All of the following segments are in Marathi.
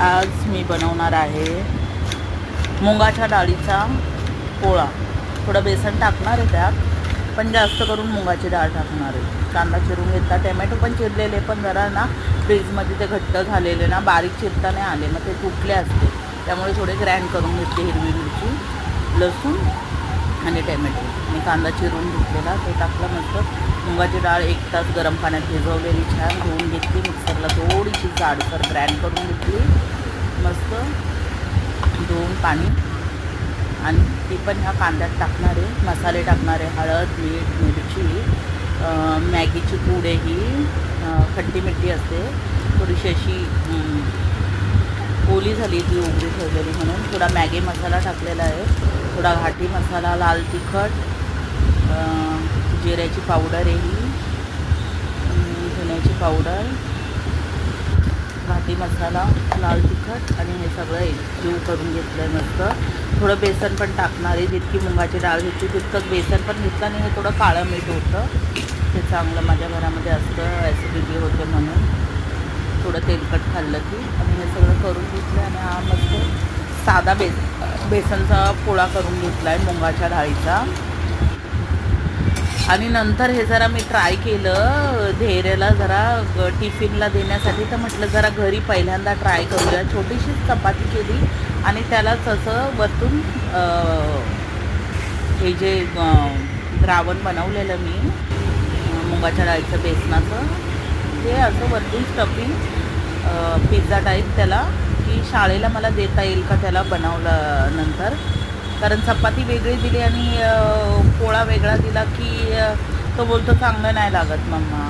आज मी बनवणार आहे मुगाच्या डाळीचा पोळा. थोडं बेसन टाकणार आहे त्यात पण जास्त करून मुगाची डाळ टाकणार आहे. कांदा चिरून घेतला टॅमॅटो पण चिरलेले पण जरा ना फ्रीजमध्ये ते घट्ट झालेले ना बारीक चिरता नाही आले मग ते तुटले असते. त्यामुळे थोडे ग्रँड करून घेतले हिरवी मिरची लसूण आणि टॅमॅटो आणि कांदा चिरून घेतलेला ते टाकलं मस्त. मुगाची डाळ एक तास गरम पाण्यात भिजवलेली छान धुवून घेतली. मिक्सरला थोडीशी जाडसर ग्रँड करून घेतली. मस्त धुवून पाणी. आणि ती पण ह्या कांद्यात टाकणारे मसाले टाकणारे हळद मीठ मिरची मॅगीची पूड ही खट्टी मिठी असते. थोडीशी अशी ओली झाली ती उघडी ठेवलेली म्हणून. थोडा मॅगी मसाला टाकलेला आहे. थोडा घाटी मसाला लाल तिखट जिऱ्याची पावडर आहे ही अं, पावडर घाटी मसाला लाल तिखट आणि हे सगळं एकजीव करून घेतलं आहे मस्त. थोडं बेसन पण टाकणार आहे. जितकी मुगाची डाळ घेतली तितकंच बेसन पण घेतलं आणि हे थोडं काळं मीठ होतं. ते चांगलं माझ्या घरामध्ये असतं ॲसिडिटी होते म्हणून. थोडं तेलकट खाल्लं की आणि हे सगळं करून घेतलं आणि हा मस्त साधा बेसन. बेसनचा पोळा करून घेतला आहे मुगाच्या डाळीचा. आणि नंतर हे जरा मी ट्राय केलं धैर्याला जरा ग- टिफिनला देण्यासाठी. तर म्हटलं जरा घरी पहिल्यांदा ट्राय करूया. छोटीशीच चपाती केली आणि त्यालाच असं वरतून हे जे द्रावण बनवलेलं मी मुगाच्या डाळीचं बेसनाचं ते असं वरतून स्टफिंग पिझ्झा टाईप त्याला की शाळेला मला देता येईल का त्याला बनवलं नंतर कारण चपाती वेगळी दिली आणि पोळा वेगळा दिला की तो बोलतो चांगलं नाही लागत मम्मा.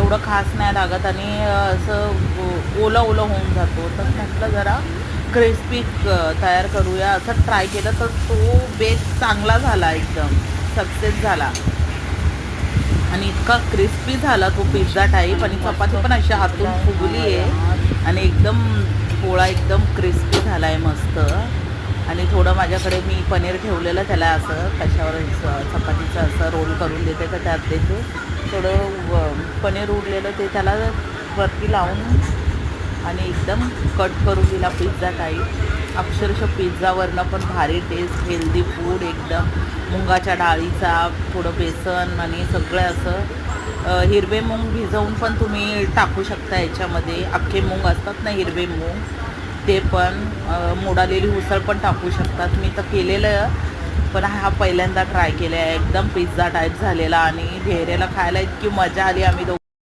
एवढं खास नाही लागत आणि असं ओलं ओलं होऊन जातो. तर म्हटलं जरा क्रिस्पी तयार करूया. असं ट्राय केलं तर तो बेस चांगला झाला एकदम. सक्सेस झाला. आणि इतका क्रिस्पी झाला तो पिझ्झा टाईप आणि चपाती पण अशी हातून फुगली आहे. आणि एकदम पोळा एकदम क्रिस्पी झाला आहे मस्त. आणि थोडं माझ्याकडे मी पनीर ठेवलेलं त्याला असं कशावर चपातीचं असं रोल करून देते तर त्यात देते थोडं व- पनीर उरलेलं ते त्याला वरती लावून आणि एकदम कट करून दिला पिझ्झा टाईप अक्षरशः पिझ्झावरनं पण भारी टेस्ट हेल्दी फूड एकदम. मुगाच्या डाळीचा थोडं बेसन आणि सगळं असं. हिरवे मूग भिजवून पण तुम्ही टाकू शकता याच्यामध्ये. अख्खे मूग असतात ना हिरवे मूग ते पण मोडालेली उसळ पण टाकू शकतात. मी तर केलेलं पण हा पहिल्यांदा ट्राय केला आहे एकदम पिझ्झा टाईप झालेला आणि ढेरेला खायला इतकी मजा आली आम्ही दोघं.